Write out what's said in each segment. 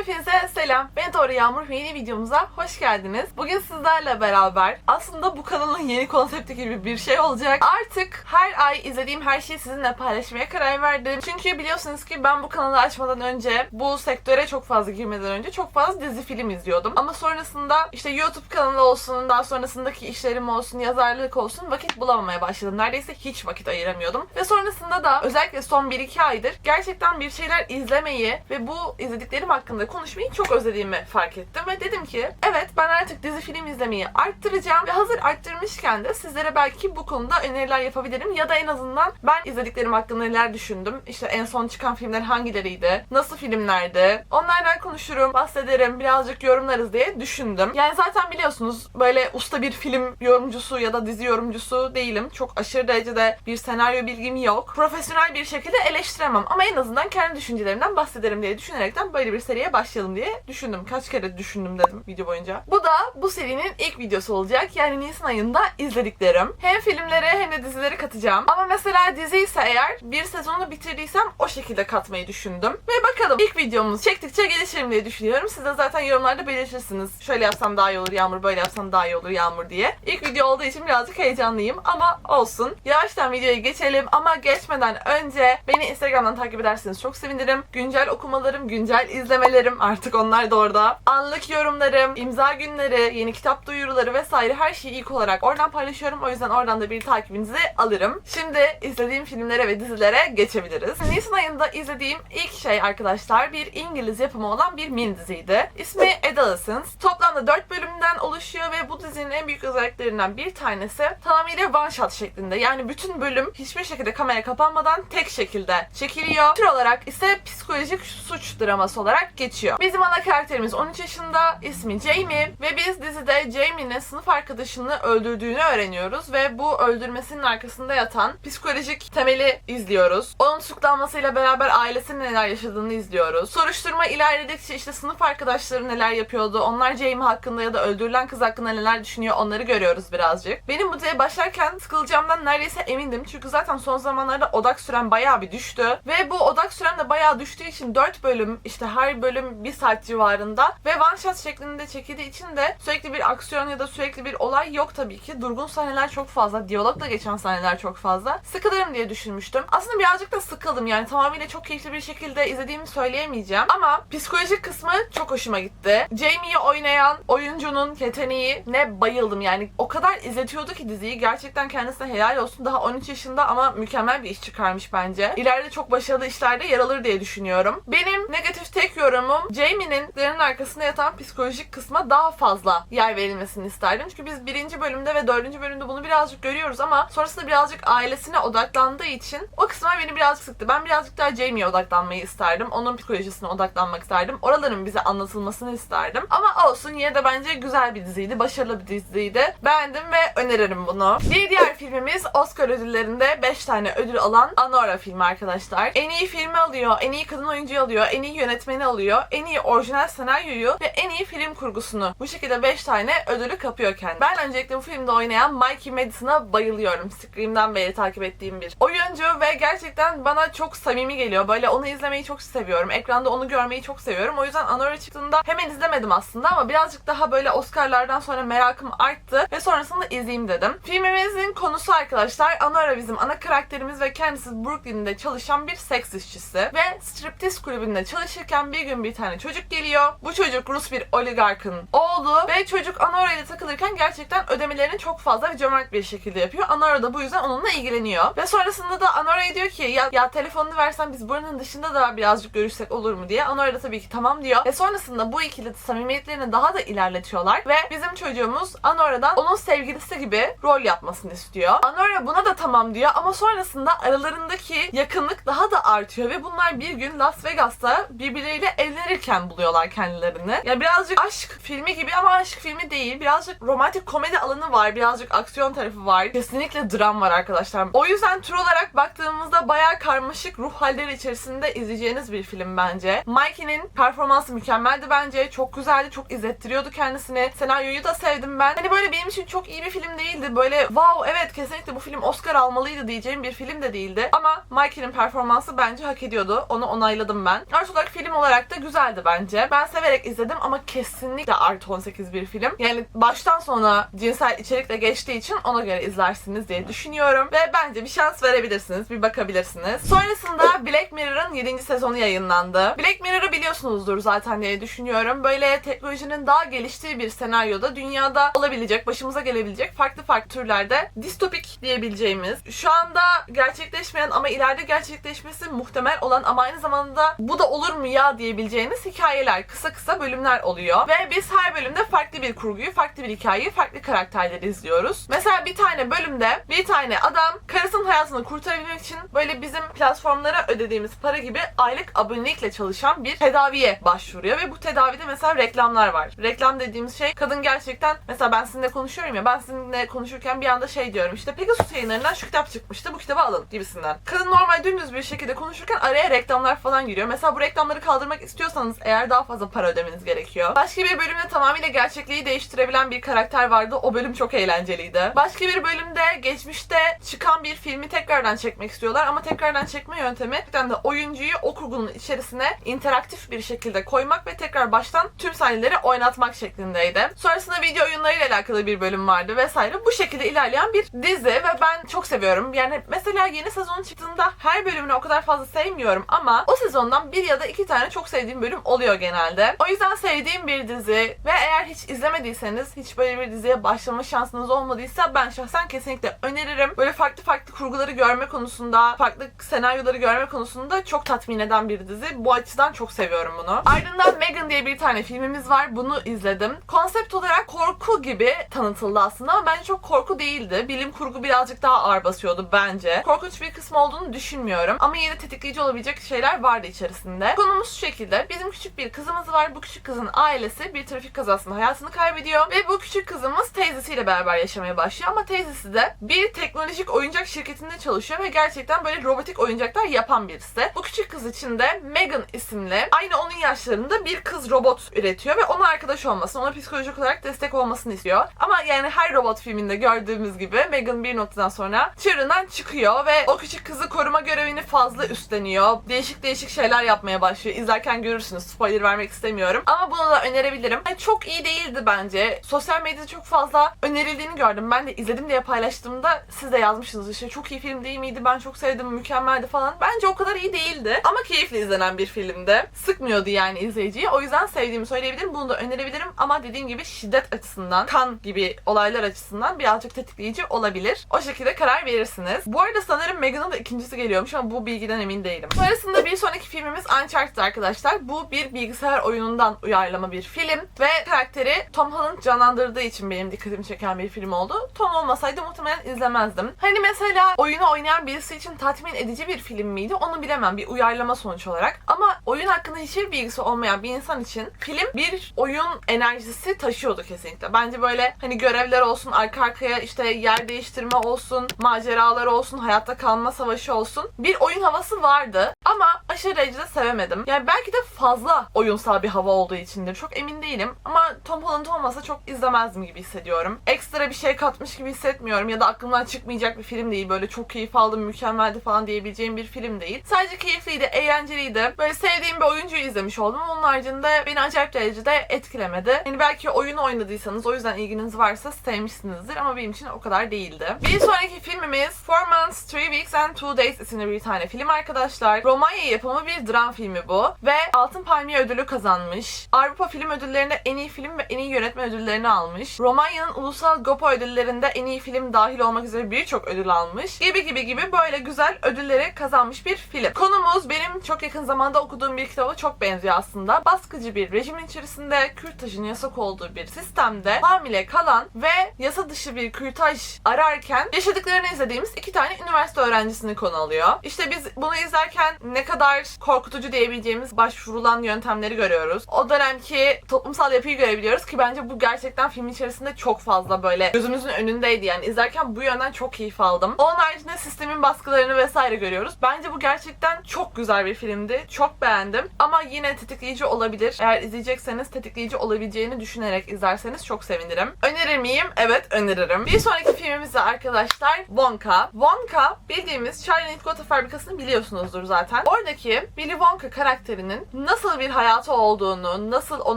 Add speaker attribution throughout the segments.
Speaker 1: Hepinize selam. Ben Doğru Yağmur ve yeni videomuza hoş geldiniz. Bugün sizlerle beraber aslında bu kanalın yeni konsepti gibi bir şey olacak. Artık her ay izlediğim her şeyi sizinle paylaşmaya karar verdim. Çünkü biliyorsunuz ki ben bu kanalı açmadan önce bu sektöre çok fazla girmeden önce çok fazla dizi film izliyordum. Ama sonrasında işte YouTube kanalı olsun, daha sonrasındaki işlerim olsun, yazarlık olsun vakit bulamamaya başladım. Neredeyse hiç vakit ayıramıyordum. Ve sonrasında da özellikle son 1-2 aydır gerçekten bir şeyler izlemeyi ve bu izlediklerim hakkında konuşmayı çok özlediğimi fark ettim ve dedim ki evet ben artık dizi film izlemeyi arttıracağım ve hazır arttırmışken de sizlere belki bu konuda öneriler yapabilirim ya da en azından ben izlediklerim hakkında neler düşündüm. İşte en son çıkan filmler hangileriydi? Nasıl filmlerdi? Onlardan konuşurum, bahsederim, birazcık yorumlarız diye düşündüm. Yani zaten biliyorsunuz böyle usta bir film yorumcusu ya da dizi yorumcusu değilim. Çok aşırı derecede bir senaryo bilgim yok. Profesyonel bir şekilde eleştiremem ama en azından kendi düşüncelerimden bahsederim diye düşünerekten böyle bir seriye başlayalım diye düşündüm. Kaç kere düşündüm dedim video boyunca. Bu da bu serinin ilk videosu olacak. Yani Nisan ayında izlediklerim. Hem filmlere hem de dizileri katacağım. Ama mesela dizi ise eğer bir sezonu bitirdiysem o şekilde katmayı düşündüm. Ve bakalım ilk videomuz çektikçe gelişirim diye düşünüyorum. Siz de zaten yorumlarda belirtirsiniz. Şöyle yapsam daha iyi olur Yağmur, böyle yapsam daha iyi olur Yağmur diye. İlk video olduğu için birazcık heyecanlıyım ama olsun. Yavaştan videoya geçelim ama geçmeden önce beni Instagram'dan takip ederseniz çok sevinirim. Güncel okumalarım, güncel izlemelerim artık onlar da orada. Anlık yorumlarım, imza günleri, yeni kitap duyuruları vesaire her şeyi ilk olarak oradan paylaşıyorum. O yüzden oradan da bir takibinizi alırım. Şimdi izlediğim filmlere ve dizilere geçebiliriz. Nisan ayında izlediğim ilk şey arkadaşlar bir İngiliz yapımı olan bir mini diziydi. İsmi Adolescence. Toplamda 4 bölümden oluşuyor ve bu dizinin en büyük özelliklerinden bir tanesi tamamıyla one shot şeklinde. Yani bütün bölüm hiçbir şekilde kamera kapanmadan tek şekilde çekiliyor. Tür olarak ise psikolojik suç draması olarak geçiyor. Bizim ana karakterimiz 13 yaşında, ismi Jamie ve biz dizide Jamie'nin sınıf arkadaşını öldürdüğünü öğreniyoruz ve bu öldürmesinin arkasında yatan psikolojik temeli izliyoruz. Onun tutuklanmasıyla beraber ailesinin neler yaşadığını izliyoruz. Soruşturma ilerledikçe işte sınıf arkadaşları neler yapıyordu, onlar Jamie hakkında ya da öldürülen kız hakkında neler düşünüyor onları görüyoruz birazcık. Benim bu diziye başlarken sıkılacağımdan neredeyse emindim çünkü zaten son zamanlarda odak süren bayağı bir düştü ve bu odak süren de bayağı düştüğü için 4 bölüm işte her bölüm 1 saat civarında ve one shot şeklinde çekildiği için de sürekli bir aksiyon ya da sürekli bir olay yok tabii ki. Durgun sahneler çok fazla, diyalogla geçen sahneler çok fazla. Sıkılırım diye düşünmüştüm. Aslında birazcık da sıkıldım yani tamamıyla çok keyifli bir şekilde izlediğimi söyleyemeyeceğim ama psikolojik kısmı çok hoşuma gitti. Jamie'yi oynayan oyuncunun yeteneği ne bayıldım yani o kadar izletiyordu ki diziyi gerçekten kendisine helal olsun. Daha 13 yaşında ama mükemmel bir iş çıkarmış bence. İleride çok başarılı işlerde yer alır diye düşünüyorum. Benim negatif tek yorumum Jamie'nin derin arkasında yatan psikolojik kısma daha fazla yer verilmesini isterdim. Çünkü biz birinci bölümde ve dördüncü bölümde bunu birazcık görüyoruz ama sonrasında birazcık ailesine odaklandığı için o kısma beni birazcık sıktı. Ben birazcık daha Jamie'ye odaklanmayı isterdim. Onun psikolojisine odaklanmak isterdim. Oraların bize anlatılmasını isterdim. Ama olsun yine de bence güzel bir diziydi. Başarılı bir diziydi. Beğendim ve öneririm bunu. Bir diğer filmimiz Oscar ödüllerinde 5 tane ödül alan Anora filmi arkadaşlar. En iyi filmi alıyor, en iyi kadın oyuncuyu alıyor, en iyi yönetmeni alıyor, en iyi orijinal senaryoyu ve en iyi film kurgusunu. Bu şekilde 5 tane ödülü kapıyor kendi. Ben öncelikle bu filmde oynayan Mikey Madison'a bayılıyorum. Scream'den beri takip ettiğim bir oyuncu ve gerçekten bana çok samimi geliyor. Böyle onu izlemeyi çok seviyorum. Ekranda onu görmeyi çok seviyorum. O yüzden Anora çıktığında hemen izlemedim aslında ama birazcık daha böyle Oscar'lardan sonra merakım arttı ve sonrasında izleyeyim dedim. Filmimizin konusu arkadaşlar Anora bizim ana karakterimiz ve kendisi Brooklyn'de çalışan bir seks işçisi ve striptiz kulübünde çalışırken bir gün bir tane çocuk geliyor. Bu çocuk Rus bir oligarkın oğlu ve çocuk Anora ile takılırken gerçekten ödemelerini çok fazla ve cömert bir şekilde yapıyor. Anora da bu yüzden onunla ilgileniyor. Ve sonrasında da Anora'ya diyor ki ya, ya telefonunu versen biz buranın dışında da birazcık görüşsek olur mu diye. Anora da tabii ki tamam diyor. Ve sonrasında bu ikili samimiyetlerini daha da ilerletiyorlar ve bizim çocuğumuz Anora'dan onun sevgilisi gibi rol yapmasını istiyor. Anora buna da tamam diyor ama sonrasında aralarındaki yakınlık daha da artıyor ve bunlar bir gün Las Vegas'ta birbirleriyle evlenirken buluyorlar kendilerini. Ya birazcık aşk filmi gibi ama aşk filmi değil. Birazcık romantik komedi alanı var. Birazcık aksiyon tarafı var. Kesinlikle dram var arkadaşlar. O yüzden tür olarak baktığımızda bayağı karmaşık ruh halleri içerisinde izleyeceğiniz bir film bence. Mikey'nin performansı mükemmeldi bence. Çok güzeldi. Çok izlettiriyordu kendisini. Senaryoyu da sevdim ben. Hani böyle benim için çok iyi bir film değildi. Böyle wow evet kesinlikle bu film Oscar almalıydı diyeceğim bir film de değildi. Ama Mikey'nin performansı bence hak ediyordu. Onu onayladım ben. Artı olarak film olarak da güzeldi bence. Ben severek izledim ama kesinlikle artı 18 bir film. Yani baştan sona cinsel içerikle geçtiği için ona göre izlersiniz diye düşünüyorum. Ve bence bir şans verebilirsiniz, bir bakabilirsiniz. Sonrasında Black Mirror'ın 7. sezonu yayınlandı. Black Mirror'ı biliyorsunuzdur zaten diye düşünüyorum. Böyle teknolojinin daha geliştiği bir senaryoda dünyada olabilecek, başımıza gelebilecek farklı farklı türlerde distopik diyebileceğimiz, şu anda gerçekleşmeyen ama ileride gerçekleşmesi muhtemel olan ama aynı zamanda bu da olur mu ya diyebileceğiniz hikayeler, kısa kısa bölümler oluyor. Ve biz her bölümde farklı bir kurguyu, farklı bir hikayeyi, farklı karakterleri izliyoruz. Mesela bir tane bölümde bir tane adam karısının hayatını kurtarabilmek için böyle bizim platformlara ödediğimiz para gibi aylık abonelikle çalışan bir tedaviye başvuruyor ve bu tedavide mesela reklamlar var. Reklam dediğimiz şey kadın gerçekten mesela ben sizinle konuşuyorum ya ben sizinle konuşurken bir anda şey diyorum işte Pegasus yayınlarından şu kitap çıkmıştı bu kitabı alın gibisinden. Kadın normal dümdüz bir şekilde konuşurken araya reklamlar falan giriyor. Mesela bu reklamları kaldırmak istiyorsanız eğer daha fazla para ödemeniz gerekiyor. Başka bir bölümde tamamıyla gerçekliği değiştirebilen bir karakter vardı. O bölüm çok eğlenceliydi. Başka bir bölümde geçmişte çıkan bir filmi tekrardan çekmek istiyorlar ama tekrardan çekme yöntemi gerçekten de oyuncuyu o kurgunun içerisine interaktif bir şekilde koymak ve tekrar baştan tüm sahneleri oynatmak şeklindeydi. Sonrasında video oyunlarıyla alakalı bir bölüm vardı vesaire. Bu şekilde ilerleyen bir dizi ve ben çok seviyorum. Yani mesela yeni sezon çıktığında her bölümünü o kadar fazla sevmiyorum ama o sezondan bir ya da iki tane çok sevdiğim bölüm oluyor genelde. O yüzden sevdiğim bir dizi ve eğer hiç izlemediyseniz, hiç böyle bir diziye başlama şansınız olmadıysa ben şahsen kesinlikle öneririm. Böyle farklı farklı kurguları görme konusunda, farklı senaryoları görme konusunda çok tatmin eden bir dizi. Bu açıdan çok seviyorum bunu. Ardından Megan diye bir tane filmimiz var. Bunu izledim. Konsept olarak korku gibi tanıtıldı aslında ama bence çok korku değildi. Bilim kurgu birazcık daha ağır basıyordu bence. Korkunç bir kısmı olduğunu düşünmüyorum. Ama yine tetikleyici olabilecek şeyler vardı içerisinde. Konumuz şu şekilde. Bizim küçük bir kızımız var. Bu küçük kızın ailesi bir trafik kazasında hayatını kaybediyor. Ve bu küçük kızımız teyzesiyle beraber yaşamaya başlıyor. Ama teyzesi de bir teknolojik oyuncak şirketinde çalışıyor ve gerçekten böyle robotik oyuncaklar yapan birisi. Bu küçük kız için de Megan isimli aynı onun yaşlarında bir kız robot üretiyor ve ona arkadaş olmasını, ona psikolojik olarak destek olmasını istiyor. Ama yani her robot filminde gördüğümüz gibi Megan bir noktadan sonra çığırından çıkıyor ve o küçük kızı koruma görevini fazla üstleniyor. Değişik değişik şeyler yapmaya başlıyor. İzlerken görürsünüz. Spoiler vermek istemiyorum. Ama bunu da önerebilirim. Yani çok iyi değildi bence. Sosyal medyada çok fazla önerildiğini gördüm. Ben de izledim diye paylaştığımda siz de yazmışsınız işte çok iyi film değil miydi? Ben çok sevdim, mükemmeldi falan. Bence o kadar iyi değildi. Ama keyifli izlenen bir filmdi. Sıkmıyordu yani izleyiciyi. O yüzden sevdiğimi söyleyebilirim. Bunu da önerebilirim. Ama dediğim gibi şiddet açısından, kan gibi olaylar açısından birazcık tetikleyici olabilir. O şekilde karar verirsiniz. Bu arada sanırım Megan'ın da ikincisi geliyormuş ama bu bilgiden emin değilim. Sonrasında bir sonraki filmimiz Uncharted arkadaşlar. Bu bir bilgisayar oyunundan uyarlama bir film ve karakteri Tom Holland canlandırdığı için benim dikkatimi çeken bir film oldu. Tom olmasaydı muhtemelen izlemezdim. Hani mesela oyunu oynayan birisi için tatmin edici bir film miydi onu bilemem. Bir uyarlama sonuç olarak. Ama oyun hakkında hiçbir bilgisi olmayan bir insan için film bir oyun enerjisi taşıyordu kesinlikle. Bence böyle hani görevler olsun, arka arkaya işte yer değiştirme olsun, maceralar olsun, hayatta kalma savaşı olsun. Bir oyun havası vardı ama aşırı derecede sevemedim. Yani belki de fazla oyunsal bir hava olduğu içindir. Çok emin değilim. Ama Tom Holland olmasa çok izlemezdim gibi hissediyorum. Ekstra bir şey katmış gibi hissetmiyorum ya da aklımdan çıkmayacak bir film değil. Böyle çok keyif aldım, mükemmeldi falan diyebileceğim bir film değil. Sadece keyifliydi, eğlenceliydi. Böyle sevdiğim bir oyuncuyu izlemiş oldum. Onun haricinde beni acayip derecede etkilemedi. Yani belki oyunu oynadıysanız, o yüzden ilginiz varsa sevmişsinizdir ama benim için o kadar değildi. Bir sonraki filmimiz Four Months, Three Weeks and Two Days isimli bir tane film arkadaşlar. Romanya yapımı bir dram filmi bu ve Altın Palmiye ödülü kazanmış. Avrupa Film Ödülleri'nde en iyi film ve en iyi yönetmen ödüllerini almış. Romanya'nın ulusal Gopo ödüllerinde en iyi film dahil olmak üzere birçok ödül almış. Gibi gibi gibi böyle güzel ödülleri kazanmış bir film. Konumuz benim çok yakın zamanda okuduğum bir kitaba çok benziyor aslında. Baskıcı bir rejimin içerisinde kürtajın yasak olduğu bir sistemde hamile kalan ve yasa dışı bir kürtaj ararken yaşadıklarını izlediğimiz iki tane üniversite öğrencisini konu alıyor. İşte biz bunu izlerken ne kadar korkutucu diyebileceğimiz başvurulan yöntemleri görüyoruz. O dönemki toplumsal yapıyı görebiliyoruz ki bence bu gerçekten film içerisinde çok fazla böyle gözümüzün önündeydi yani. izlerken bu yönden çok keyif aldım. Onun haricinde sistemin baskılarını vesaire görüyoruz. Bence bu gerçekten çok güzel bir filmdi. Çok beğendim. Ama yine tetikleyici olabilir. Eğer izleyecekseniz tetikleyici olabileceğini düşünerek izlerseniz çok sevinirim. Önerir miyim? Evet öneririm. Bir sonraki filmimiz de arkadaşlar Wonka. Wonka bildiğimiz Charlie Nitgota fabrikasını biliyorsunuzdur zaten. Oradaki Willy Wonka karakterinin nasıl bir hayatı olduğunu, nasıl o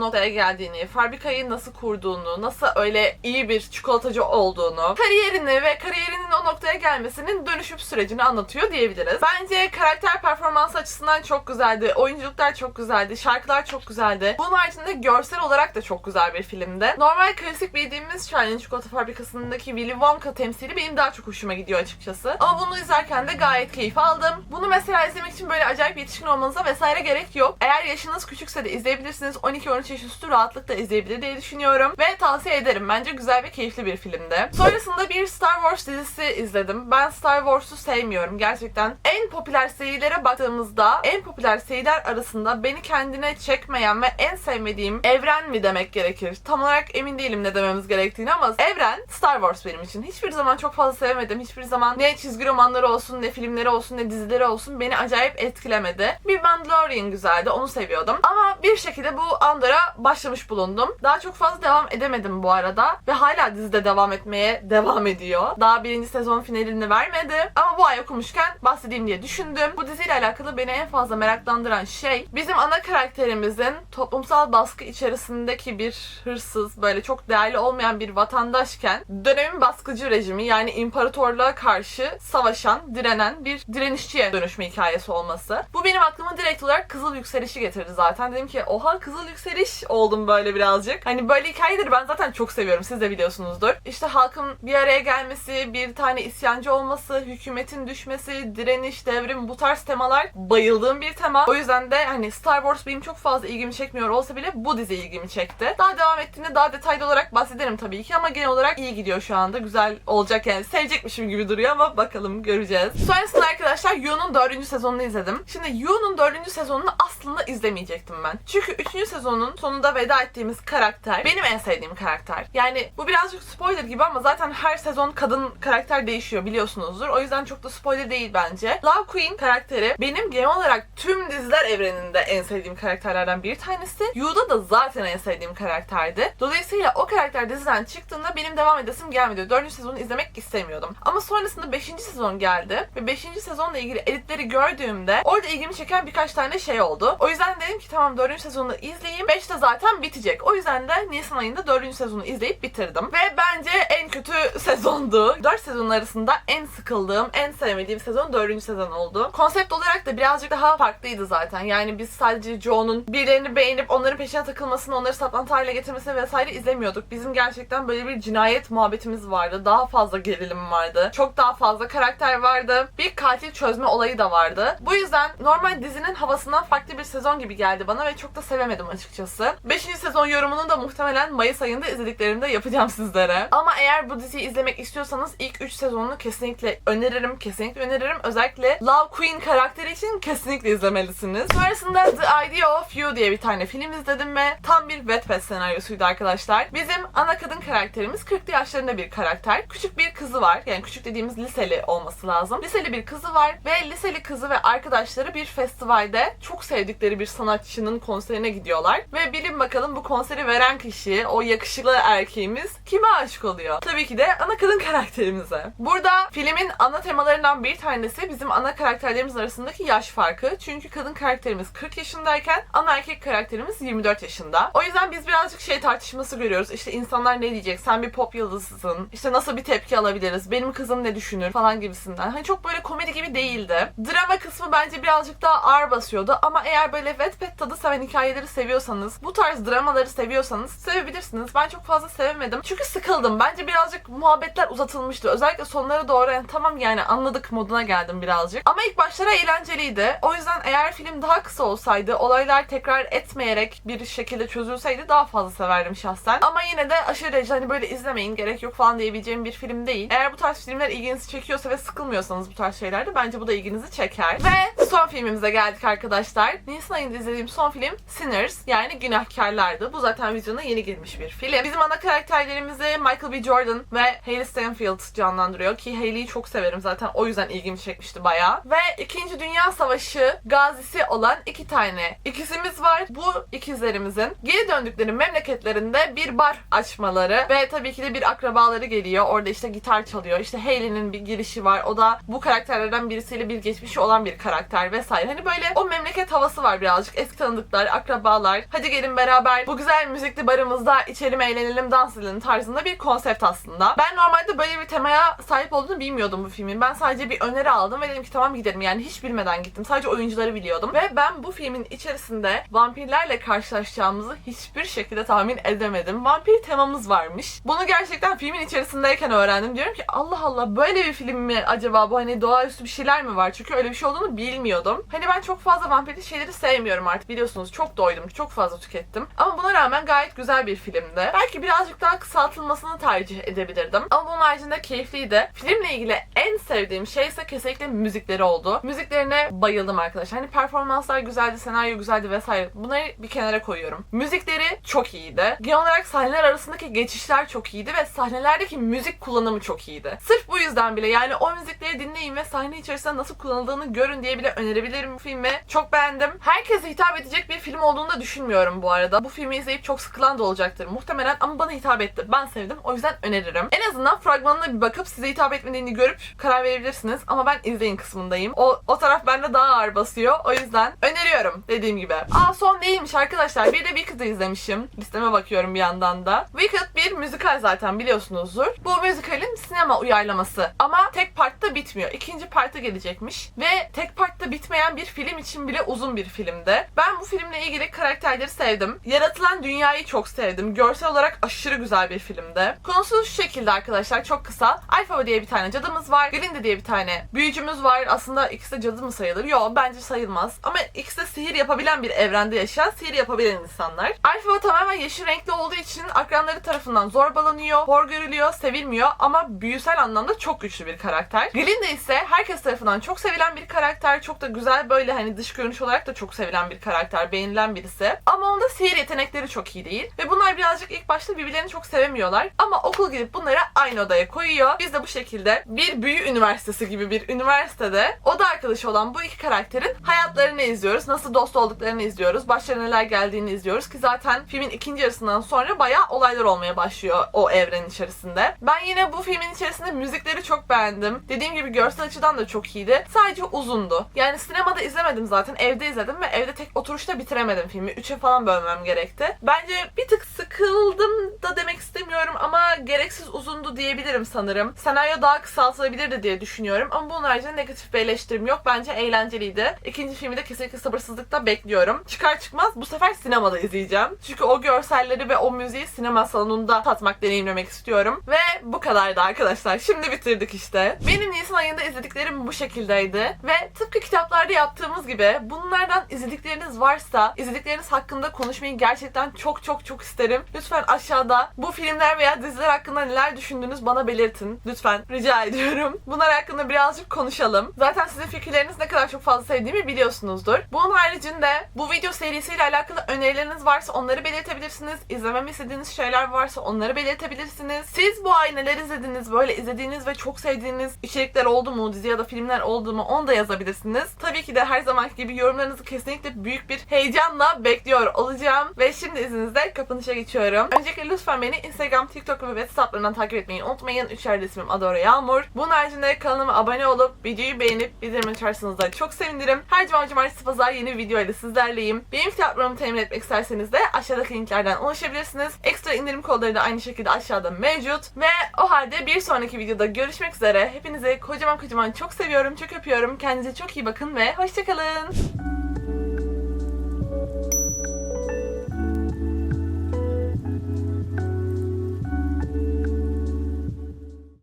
Speaker 1: noktaya geldiğini, fabrikayı nasıl kurduğunu, nasıl öyle iyi bir çikolatacı olduğunu, kariyerini ve kariyerinin noktaya gelmesinin dönüşüm sürecini anlatıyor diyebiliriz. Bence karakter performansı açısından çok güzeldi. Oyunculuklar çok güzeldi. Şarkılar çok güzeldi. Bunun haricinde görsel olarak da çok güzel bir filmdi. Normal klasik bildiğimiz Charlie'nin çikolata fabrikasındaki Willy Wonka temsili benim daha çok hoşuma gidiyor açıkçası. Ama bunu izlerken de gayet keyif aldım. Bunu mesela izlemek için böyle acayip yetişkin olmanıza vesaire gerek yok. Eğer yaşınız küçükse de izleyebilirsiniz. 12-13 yaş üstü rahatlıkla izleyebilir diye düşünüyorum. Ve tavsiye ederim. Bence güzel ve keyifli bir filmdi. Sonrasında bir Star Wars dizisi izledim. Ben Star Wars'u sevmiyorum gerçekten. En popüler serilere baktığımızda en popüler seriler arasında beni kendine çekmeyen ve en sevmediğim evren mi demek gerekir? Tam olarak emin değilim ne dememiz gerektiğini ama evren Star Wars benim için. Hiçbir zaman çok fazla sevemedim. Hiçbir zaman ne çizgi romanları olsun, ne filmleri olsun, ne dizileri olsun beni acayip etkilemedi. Bir Mandalorian güzeldi. Onu seviyordum. Ama bir şekilde bu Andor'a başlamış bulundum. Daha çok fazla devam edemedim bu arada. Ve hala dizide devam etmeye devam ediyor. Daha birinci sezon finalini vermedi. Ama bu ay okumuşken bahsedeyim diye düşündüm. Bu diziyle alakalı beni en fazla meraklandıran şey bizim ana karakterimizin toplumsal baskı içerisindeki bir hırsız, böyle çok değerli olmayan bir vatandaşken dönemin baskıcı rejimi yani imparatorluğa karşı savaşan, direnen bir direnişçiye dönüşme hikayesi olması. Bu benim aklıma direkt olarak Kızıl Yükseliş'i getirdi zaten. Dedim ki oha Kızıl Yükseliş oldum böyle birazcık. Hani böyle hikayeleri ben zaten çok seviyorum. Siz de biliyorsunuzdur. İşte halkın bir araya gelmesi, bir tane isyancı olması, hükümetin düşmesi, direniş, devrim bu tarz temalar bayıldığım bir tema. O yüzden de hani Star Wars benim çok fazla ilgimi çekmiyor olsa bile bu dizi ilgimi çekti. Daha devam ettiğinde daha detaylı olarak bahsederim tabii ki ama genel olarak iyi gidiyor şu anda. Güzel olacak yani. Sevecekmişim gibi duruyor ama bakalım göreceğiz. Sonrasında arkadaşlar Yu'nun dördüncü sezonunu izledim. Şimdi Yu'nun dördüncü sezonunu aslında izlemeyecektim ben. Çünkü üçüncü sezonun sonunda veda ettiğimiz karakter benim en sevdiğim karakter. Yani bu birazcık spoiler gibi ama zaten her sezon kadın karakter değişiyor biliyorsunuzdur. O yüzden çok da spoiler değil bence. Love Queen karakteri benim genel olarak tüm diziler evreninde en sevdiğim karakterlerden bir tanesi. Yu'da da zaten en sevdiğim karakterdi. Dolayısıyla o karakter diziden çıktığında benim devam edesim gelmedi. Dördüncü sezonu izlemek istemiyordum. Ama sonrasında beşinci sezon geldi ve beşinci sezonla ilgili editleri gördüğümde orada ilgimi çeken birkaç tane şey oldu. O yüzden dedim ki tamam dördüncü sezonu izleyeyim. Beşte zaten bitecek. O yüzden de Nisan ayında dördüncü sezonu izleyip bitirdim. Ve bence en kötü sezondu. Dört sezon arasında en sıkıldığım, en sevmediğim sezon dördüncü sezon oldu. Konsept olarak da birazcık daha farklıydı zaten. Yani biz sadece Joe'nun birilerini beğenip onların peşine takılmasını, onları saplantı haline getirmesini vesaire izlemiyorduk. Bizim gerçekten böyle bir cinayet muhabbetimiz vardı. Daha fazla gerilim vardı. Çok daha fazla karakter vardı. Bir katil çözme olayı da vardı. Bu yüzden normal dizinin havasından farklı bir sezon gibi geldi bana ve çok da sevemedim açıkçası. Beşinci sezon yorumunu da muhtemelen Mayıs ayında izlediklerimde yapacağım sizlere. Ama eğer bu diziyi izlemek istiyorsanız ilk 3 sezonunu kesinlikle öneririm. Kesinlikle öneririm. Özellikle Love Queen karakteri için kesinlikle izlemelisiniz. Sonrasında The Idea of You diye bir tane film izledim ve tam bir Wattpad senaryosuydu arkadaşlar. Bizim ana kadın karakterimiz 40'lı yaşlarında bir karakter. Küçük bir kızı var. Yani küçük dediğimiz liseli olması lazım. Liseli bir kızı var ve liseli kızı ve arkadaşları bir festivalde çok sevdikleri bir sanatçının konserine gidiyorlar. Ve bilin bakalım bu konseri veren kişi, o yakışıklı erkeğimiz kime aşık oluyor? Tabii ki de ana kadın karakterimize. Burada filmin ana temalarından bir tanesi bizim ana karakterlerimiz arasındaki yaş farkı. Çünkü kadın karakterimiz 40 yaşındayken ana erkek karakterimiz 24 yaşında. O yüzden biz birazcık şey tartışması görüyoruz. İşte insanlar ne diyecek? Sen bir pop yıldızısın. İşte nasıl bir tepki alabiliriz? Benim kızım ne düşünür? Falan gibisinden. Hani çok böyle komedi gibi değildi. Drama kısmı bence birazcık daha ağır basıyordu. Ama eğer böyle Wattpad tadı seven hikayeleri seviyorsanız, bu tarz dramaları seviyorsanız sevebilirsiniz. Ben çok fazla sevemedim. Çünkü sıkıldım. Bence birazcık muhabbetler uzatılmıştı. Özellikle sonlara doğru yani tamam yani anladık moduna geldim birazcık. Ama ilk başlara eğlenceliydi. O yüzden eğer film daha kısa olsaydı, olaylar tekrar etmeyerek bir şekilde çözülseydi daha fazla severdim şahsen. Ama yine de aşırı derecede hani böyle izlemeyin gerek yok falan diyebileceğim bir film değil. Eğer bu tarz filmler ilginizi çekiyorsa ve sıkılmıyorsanız bu tarz şeylerde bence bu da ilginizi çeker. Ve son filmimize geldik arkadaşlar. Nisan ayında izlediğim son film Sinners yani Günahkarlardı. Bu zaten vizyona yeni girmiş bir film. Bizim ana karakterlerimizi Michael B. Jordan ve Hailey Steinfeld canlandırıyor ki Hailey'i çok severim zaten o yüzden ilgimi çekmişti bayağı. Ve 2. Dünya Savaşı gazisi olan iki tane ikizimiz var. Bu ikizlerimizin geri döndükleri memleketlerinde bir bar açmaları ve tabii ki de bir akrabaları geliyor. Orada işte gitar çalıyor. İşte Hailey'nin bir girişi var. O da bu karakterlerden birisiyle bir geçmişi olan bir karakter vesaire. Hani böyle o memleket havası var birazcık. Eski tanıdıklar, akrabalar. Hadi gelin beraber bu güzel müzikli barımızda içelim, eğlenelim, dans edelim tarzında bir konsept aslında. Ben normalde böyle bir temaya sahip olduğunu bilmiyordum bu filmin. Ben sadece bir öneri aldım ve dedim ki tamam gidelim. Yani hiç bilmeden gittim. Sadece oyuncuları biliyordum. Ve ben bu filmin içerisinde vampirlerle karşılaşacağımızı hiçbir şekilde tahmin edemedim. Vampir temamız varmış. Bunu gerçekten filmin içerisindeyken öğrendim. Diyorum ki Allah Allah böyle bir film mi acaba bu hani doğaüstü bir şeyler mi var? Çünkü öyle bir şey olduğunu bilmiyordum. Hani ben çok fazla vampirli şeyleri sevmiyorum artık biliyorsunuz. Çok doydum. Çok fazla tükettim. Ama buna rağmen gayet güzel bir filmdi. Belki birazcık daha kısaltılmasını tercih edebilirdim. Ama bunun haricinde keyifliydi. Filmle ilgili en sevdiğim şey ise kesinlikle müzikleri oldu. Müziklerine bayıldım arkadaşlar. Hani performanslar güzeldi, senaryo güzeldi vesaire. Bunları bir kenara koyuyorum. Müzikleri çok iyiydi. Genel olarak sahneler arasındaki geçişler çok iyiydi ve sahnelerdeki müzik kullanımı çok iyiydi. Sırf bu yüzden bile yani o müzikleri dinleyin ve sahne içerisinde nasıl kullanıldığını görün diye bile önerebilirim bu filmi. Çok beğendim. Herkese hitap edecek bir film olduğunu da düşünmüyorum bu arada. Bu filmi izleyip çok sıkılan da olacaktır muhtemelen ama bana hitap etti. Ben sevdim. O yüzden öneririm. En azından fragmanına bir bakıp size hitap etmediğini görüp karar verebilirsiniz. Ama ben izleyin kısmındayım. O, o taraf bende daha ağır basıyor. O yüzden öneriyorum dediğim gibi. Aa son değilmiş arkadaşlar. Bir de Wicked'ı izlemişim. Listeme bakıyorum bir yandan da. Wicked bir müzikal zaten biliyorsunuzdur. Bu müzikalin sinema uyarlaması. Ama tek partta bitmiyor. İkinci partta gelecekmiş. Ve tek partta bitmeyen bir film için bile uzun bir filmdi. Ben bu filmle ilgili karakterleri sevdim. Yaratılan dünyayı çok sevdim. Görsel olarak aşırı güzel bir filmdi. Konusu şu şekilde arkadaşlar çok kısa. Alpha diye bir tane cadımız var. Glinda diye bir tane büyücümüz var. Aslında ikisi de cadı mı sayılır? Yok bence sayılmaz. Ama ikisi de sihir yapabilen bir evrende yaşayan sihir yapabilen insanlar. Alpha tamamen yeşil renkli olduğu için akranları tarafından zorbalanıyor, hor görülüyor, sevilmiyor ama büyüsel anlamda çok güçlü bir karakter. Glinda ise herkes tarafından çok sevilen bir karakter. Çok da güzel böyle hani dış görünüş olarak da çok sevilen bir karakter, beğenilen birisi. Ama onda sihir yetenekleri çok iyi değil. Ve bunlar birazcık ilk başta birbirlerini çok sevemiyorlar. Ama okul gidip bunları aynı odaya koyuyor. Biz de bu şekilde bir büyü üniversitesi gibi bir üniversitede oda arkadaşı olan bu iki karakterin hayatlarını izliyoruz. Nasıl dost olduklarını izliyoruz. Başlarına neler geldiğini izliyoruz ki zaten filmin ikinci yarısından sonra bayağı olaylar olmaya başlıyor o evrenin içerisinde. Ben yine bu filmin içerisinde müzikleri çok beğendim. Dediğim gibi görsel açıdan da çok iyiydi. Sadece uzundu. Yani sinemada izlemedim zaten. Evde izledim ve evde tek oturuşta bitiremedim filmi. Üçe falan bölmem gerekti. Bence bir tık sıkıldım da demek istemiyorum ama gereksiz uzundu diyebilirim sanırım. Senaryo daha kısaltılabilirdi diye düşünüyorum ama bunun haricinde negatif bir eleştirim yok. Bence eğlenceliydi. İkinci filmi de kesinlikle sabırsızlıkla bekliyorum. Çıkar çıkmaz bu sefer sinemada izleyeceğim. Çünkü o görselleri ve o müziği sinema salonunda tatmak, deneyimlemek istiyorum. Ve bu kadardı arkadaşlar. Şimdi bitirdik işte. Benim Nisan ayında izlediklerim bu şekildeydi. Ve tıpkı kitaplarda yaptığımız gibi bunlardan izledikleriniz varsa izledikleriniz hakkında konuşmayı gerçekten çok çok çok isterim. Lütfen aşağıda bu filmler veya diziler hakkında neler düşündüğünüz bana belirtin. Lütfen rica ediyorum. Bunlar hakkında birazcık konuşalım. Zaten sizin fikirleriniz ne kadar çok fazla sevdiğimi biliyorsunuzdur. Bunun haricinde bu video serisiyle alakalı önerileriniz varsa onları belirtebilirsiniz. İzlememi istediğiniz şeyler varsa onları belirtebilirsiniz. Siz bu ay neler izlediniz? Böyle izlediğiniz ve çok sevdiğiniz içerikler oldu mu? Dizi ya da filmler oldu mu? Onu da yazabilirsiniz. Tabii ki de her zamanki gibi yorumlarınızı kesinlikle büyük bir heyecanla bekliyor olacağım. Ve şimdi izninizle kapanışa geçiyorum. Öncelikle lütfen beni Instagram, TikTok ve web hesaplarından takip etmeyi unutmayın. Üçer ismim Adora Yağmur. Bunun haricinde kanalıma abone olup videoyu beğenip bildirim açarsanız da çok sevinirim. Her cuma cumartesi pazar yeni bir video sizlerleyim. Benim kitaplarımı temin etmek isterseniz de aşağıdaki linklerden ulaşabilirsiniz. Ekstra indirim kodları da aynı şekilde aşağıda mevcut. Ve o halde bir sonraki videoda görüşmek üzere. Hepinizi kocaman kocaman çok seviyorum, çok öpüyorum. Kendinize çok iyi bakın ve hoşçakalın.